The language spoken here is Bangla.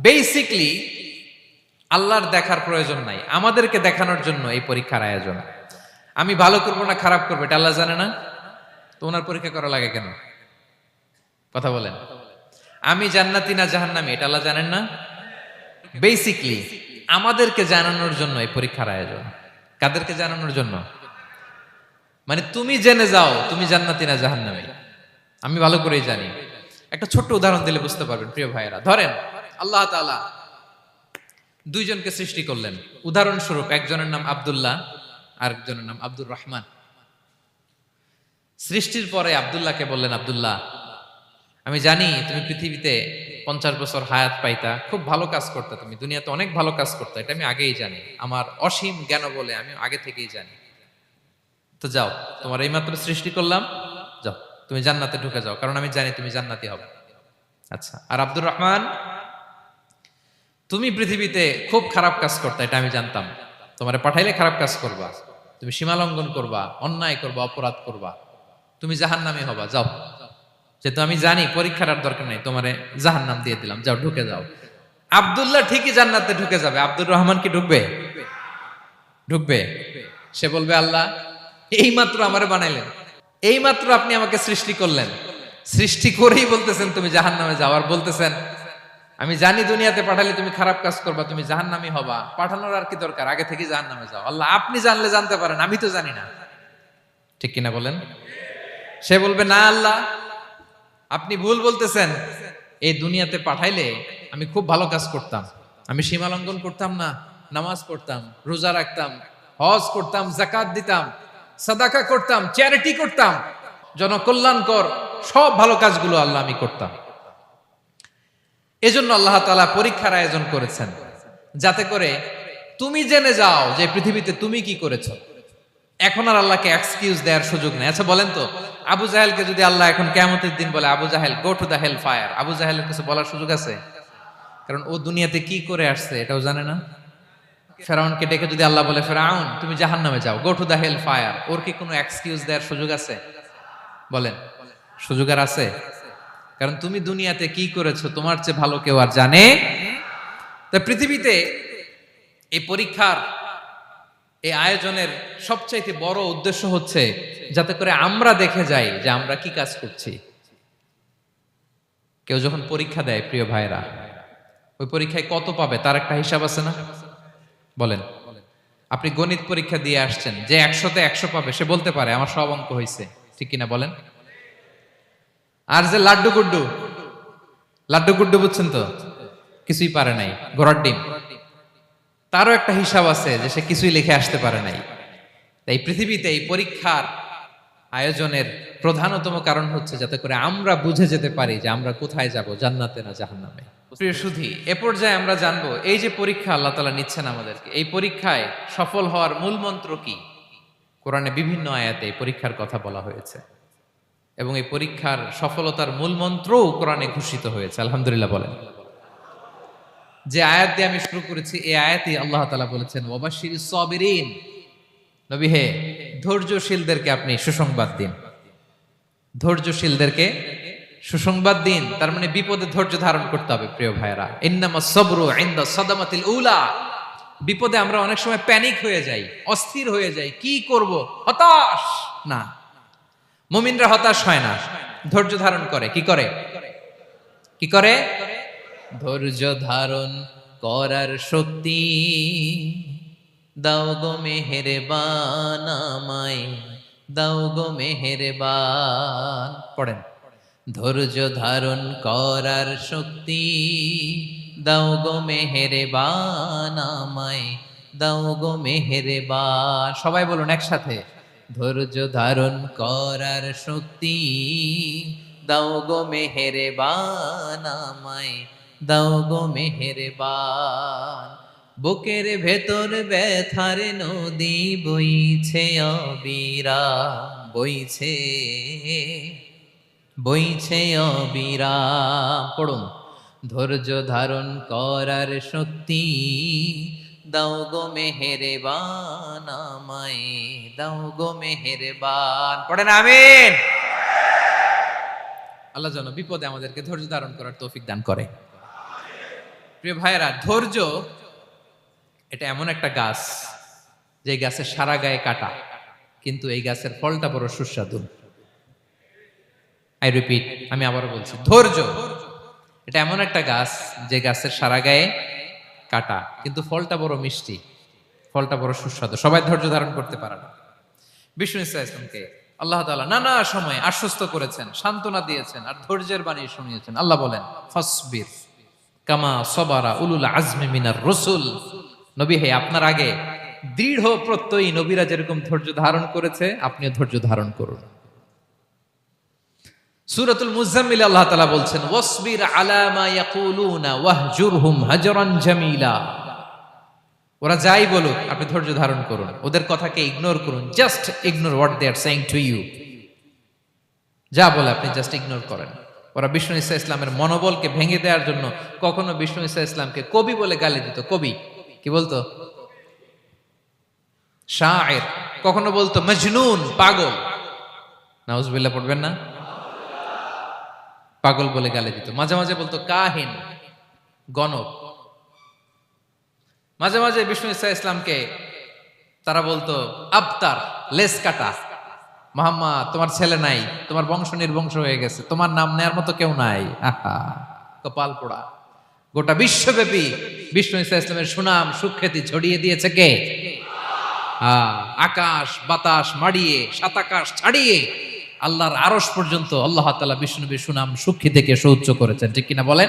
বেসিকলি আল্লাহর দেখার প্রয়োজন নাই। আমাদেরকে দেখানোর জন্য এই পরীক্ষার আয়োজন। আমি ভালো করব না খারাপ করব, এটা আল্লাহ জানে না? তো ওনার পরীক্ষা করা লাগে কেন? কথা বলেন। আমি জান্নাতি না জাহান্নামি, এটা আল্লাহ জানেন না? বেসিকলি আমাদেরকে জানানোর জন্য এই পরীক্ষার আয়োজন। কাদেরকে জানানোর জন্য? মানে তুমি জেনে যাও, তুমি জান্নাতি না জাহান্নামি। আমি ভালো করেই জানি। একটা ছোট্ট উদাহরণ দিলে বুঝতে পারবেন, প্রিয় ভাইয়েরা। ধরেন আল্লাহ তাআলা দুইজনকে সৃষ্টি করলেন। উদাহরণস্বরূপ একজনের নাম আব্দুল্লাহ আর একজনের নাম আব্দুর রহমান। সৃষ্টির পরে আব্দুল্লাহকে বললেন, আবদুল্লাহ, আমি জানি তুমি পৃথিবীতে পঞ্চাশ বছর হায়াত পাইতা, খুব ভালো কাজ করতে তুমি, দুনিয়াতে অনেক ভালো কাজ করতে, এটা আমি আগেই জানি। আমার অসীম জ্ঞান বলে আমি আগে থেকেই জানি। তো যাও, তোমার এইমাত্র সৃষ্টি করলাম, যাও, তুমি জান্নাতে ঢুকে যাও, কারণ আমি জানি তুমি জান্নাতি হবে। আচ্ছা আর আব্দুর রহমান তুমি পৃথিবীতে খুব খারাপ কাজ করতে, এটা আমি জানতাম। তোমারে পাঠাইলে খারাপ কাজ করবা। তুমি সীমালঙ্ঘন করবা, অন্যায় করবা, অপরাধ করবা। তুমি জাহান্নামী হবা, যাও। যেহেতু আমি জানি পরীক্ষার আর দরকার নেই, তোমারে জাহান্নাম দিয়ে দিলাম, যাও, ঢুকে যাও। আব্দুল্লাহ ঠিকই জান্নাতে ঢুকে যাবে। আব্দুর রহমান কি ঢুকবে? ঢুকবে। সে বলবে, আল্লাহ এই মাত্র আমারে বানাইলেন। এই মাত্র আপনি আমাকে সৃষ্টি করলেন। সৃষ্টি করেই বলতেছেন তুমি জাহান নামে যাও। আর বলতেছেন আমি জানি দুনিয়াতে পাঠালে তুমি খারাপ কাজ করবা, তুমি জাহান নামি হবা। পাঠানোর আর কি দরকার? আগে থেকে জাহান নামে যাও। আল্লাহ, আপনি জানলে জানতে পারেন, আমি তো জানি না। ঠিক কিনা বলেন? সে বলবে, না আল্লাহ, আপনি ভুল বলতেছেন। এই দুনিয়াতে পাঠাইলে আমি খুব ভালো কাজ করতাম। আমি সীমালঙ্ঘন করতাম না, নামাজ পড়তাম, রোজা রাখতাম, হজ করতাম জাকাত দিতাম, সাদাকা করতাম, চ্যারিটি করতাম। জনকল্যাণকর সব ভালো কাজগুলো আল্লাহ আমি করতাম। এজন্য আল্লাহ তাআলা পরীক্ষার আয়োজন করেছেন। যাতে করে তুমি জেনে যাও যে পৃথিবীতে তুমি কি করেছ। এখন আর আল্লাহকে এক্সকিউজ দেওয়ার সুযোগ নেই। আচ্ছা বলেন তো, আবু জাহেলকে যদি আল্লাহ এখন কেমতের দিন বলে, Abu Jahl go to the hell fire Abu জাহেলের কিছু বলার সুযোগ আছে? কারণ ও দুনিয়াতে কি করে আসছে এটাও জানে না। ফেরাউনকে ডেকে যদি আল্লাহ বলে, ফেরাউন, তুমি জাহান নামে যাও go to the hell fire ওর কি কোনো এক্সকিউজ দেওয়ার সুযোগ আছে? বলেন, সুযোগ আর আছে? কারণ তুমি দুনিয়াতে কি করেছ তোমার চেয়ে ভালো কেউ আর জানে? তা পৃথিবীতে এই পরীক্ষার, এই আয়োজনের সবচাইতে বড় উদ্দেশ্য হচ্ছে যাতে করে আমরা দেখে যাই যে আমরা কি কাজ করছি। কেউ যখন পরীক্ষা দেয়, প্রিয় ভাইরা ওই পরীক্ষায় কত পাবে তার একটা হিসাব আছে না? বলেন। আপনি গণিত পরীক্ষা দিয়ে আসছেন, যে একশোতে একশো পাবে, সে বলতে পারে, আমার সব অঙ্ক হয়েছে ঠিক কিনা বলেন? আর যে লাড্ডু গুড্ডু লাড্ডু গুড্ডু বুঝছেন তো? কিছুই পারে নাই, ঘোড়ার ডিম। তারও একটা হিসাব আছে যে সে কিছুই লিখে আসতে পারে নাই। তাই পৃথিবীতে এই পরীক্ষার আয়োজনের প্রধানতম কারণ হচ্ছে যাতে করে আমরা বুঝে যেতে পারি যে আমরা কোথায় যাব, জান্নাতে না জাহান্নামে। প্রিয় সুধি, এ পর্যায়ে আমরা জানব, এই যে পরীক্ষা আল্লাহ তালা নিচ্ছেন আমাদেরকে, এই পরীক্ষায় সফল হওয়ার মূল মন্ত্র কি? কোরআনে বিভিন্ন আয়াতে পরীক্ষার কথা বলা হয়েছে। এবং এই পরীক্ষার সফলতার মূল মন্ত্রও কোরআনে ঘোষিত হয়েছে। আলহামদুলিল্লাহ বলেন। যে আয়াত দিয়ে আমি শুরু করেছি, এই আয়াতে আল্লাহ তালা বলেছেন ওবাশির সবিরিন। নবী হে, ধৈর্যশীলদেরকে আপনি সুসংবাদ দিন। ধৈর্যশীলদেরকে সুসংবাদ দিন। তার মানে বিপদে ধৈর্য ধারণ করতে হবে, প্রিয় ভাইরা ইন্নামা সবরু ইন্দা সাদামাতিল উলা। বিপদে আমরা অনেক সময় প্যানিক হয়ে যাই, অস্থির হয়ে যাই। কি করব? হতাশ! না। মুমিনরা হতাশ হয় না। ধৈর্য ধারণ করে। কি করে? কি করে? ধৈর্য ধারণ করার শক্তি দাও গো মেহেরে বানামাই দাও গো মেহেরে বান পড়েন। ধৈর্য ধারণ করার শক্তি দাও গো মেহেরে বানামাই দাও গো মেহেরে বান সবাই বলুন একসাথে। ধৈর্য ধারণ করার শক্তি। দাও গো মেহেরে বানামাই দাও গো মেহেরে বান বুকের ভেতর ব্যথার নদী বইছে অবিরা বইছে বইছে অবিরা পড়ুন। ধৈর্য ধারণ করার শক্তি দাও গো মেহেরে বান আমায়, দাও গো মেহেরে বান পড়েন, আমিন। আল্লাহ যেন বিপদে আমাদেরকে ধৈর্য ধারণ করার তৌফিক দান করে। প্রিয় ভাইয়েরা, ধৈর্য, এটা এমন একটা গাছ, যে গাছের সারা গায়ে কাটা, কিন্তু এই গাছের ফলটা বড় সুস্বাদু। আই রিপিট আমি আবারও বলছি, ধৈর্য, এটা এমন একটা গাছ, যে গাছের সারা গায়ে কাটা, কিন্তু ফলটা বড় মিষ্টি, ফলটা বড় সুস্বাদু। সবাই ধৈর্য ধারণ করতে পারে না। বিষ্ণু ইসা ইসলামকে আল্লাহ তাআলা নানা সময় আশ্বস্ত করেছেন, সান্ত্বনা দিয়েছেন আর ধৈর্যের বাণী শুনিয়েছেন। আল্লাহ বলেন, ফসবির কামা সবারা উলুল আজমি মিনার রসুল। নবী, হে, আপনার আগে দৃঢ় প্রত্যয়ী নবীরা যেরকম ধৈর্য ধারণ করেছে, আপনিও ধৈর্য ধারণ করুন। সূরাতুল মুজাম্মিল আল্লাহ তাআলা বলছেন, ওয়াসবির আলা মা ইয়াকুলুনা ওয়াহজুরহুম হাজরান জামিলা। ওরা যাই বলুক, আপনি ধৈর্য ধারণ করুন। ওদের কথাকে ইগনোর করুন just ignore what they are saying to you যা বলে আপনি জাস্ট ইগনোর করেন। ওরা বিষ্ণু ইসা ইসলামের মনোবলকে ভেঙে দেওয়ার জন্য কখনো বিষ্ণু ইসা ইসলামকে কবি বলে গালি দিত। কবি? কি বলতো? শায়ের। কখনো বলতো, মজনুন, পাগল। নাউজবিল্লাহ পড়বেন না? পাগল বলে গালি দিত। মাঝে মাঝে বলতো, কাহিন, গণক। মাঝে মাঝে বিষ্ণু ইসা ইসলামকে তারা বলতো, আবতার, লেস কাটা। মোহাম্মদ, তোমার ছেলে নাই, তোমার বংশ নির্বংশ হয়ে গেছে, তোমার নাম নেয়ার মতো কেউ নাই। কপাল পোড়া। গোটা বিশ্বব্যাপী বিষ্ণু ইসা ইসলামের সুনাম, সুখ্যাতি ছড়িয়ে দিয়েছে কে? আকাশ, বাতাস মাড়িয়ে সাতাকাশ ছাড়িয়ে আল্লাহর আরস পর্যন্ত আল্লাহ তালা বিষ্ণু সুনাম সুখী থেকে সৌচ্চ করেছেন ঠিক কিনা বলেন?